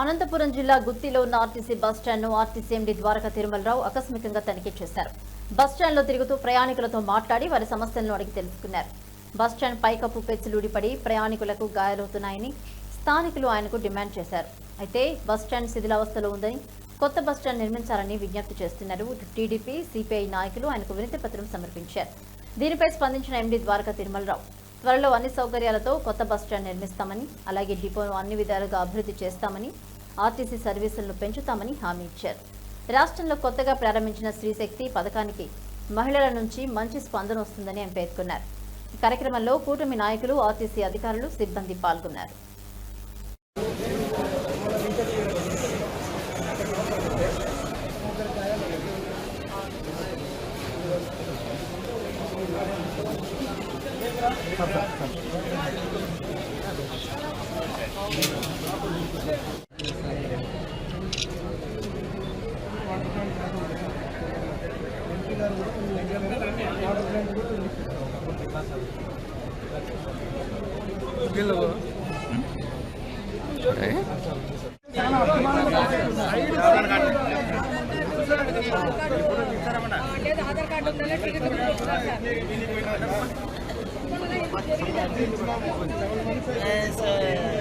అనంతపురం జిల్లా గుత్తిలో ఉన్న ఆర్టీసీ బస్ స్టాండ్ను ఆర్టీసీ ఎండీ ద్వారక తిరుమలరావు ఆకస్మికంగా తనిఖీ చేశారు. బస్ స్టాండ్లో తిరుగుతూ ప్రయాణికులతో మాట్లాడి వారి సమస్యలను అడిగి తెలుసుకున్నారు. బస్ స్టాండ్ పైకప్పు పెచ్చులుడిపడి ప్రయాణికులకు గాయాలవుతున్నాయని స్థానికులు ఆయనకు డిమాండ్ చేశారు. అయితే బస్ స్టాండ్ శిథిలావస్థలో ఉందని కొత్త బస్ స్టాండ్ నిర్మించాలని విజ్ఞప్తి చేస్తున్నారు టీడీపీ సిపిఐ నాయకులు. ఆయనకు వినతి పత్రం సమర్పించారు. దీనిపై స్పందించిన ఎండీ ద్వారక తిరుమలరావు త్వరలో అన్ని సౌకర్యాలతో కొత్త బస్ స్టాండ్ నిర్మిస్తామని అలాగే డిపోను అన్ని విధాలుగా అభివృద్ధి చేస్తామని ఆర్టీసీ సర్వీసులను పెంచుతామని హామీ ఇచ్చారు. రాష్ట్రంలో కొత్తగా ప్రారంభించిన స్త్రీశక్తి పథకానికి మహిళల నుంచి మంచి స్పందన వస్తుందని ఆయన పేర్కొన్నారు. కార్యక్రమంలో కూటమి నాయకులు ఆర్టీసీ అధికారులు సిబ్బంది పాల్గొన్నారు. ఆధార్ కార్డు ఉందా టికెట్ సార్. Yes, sir.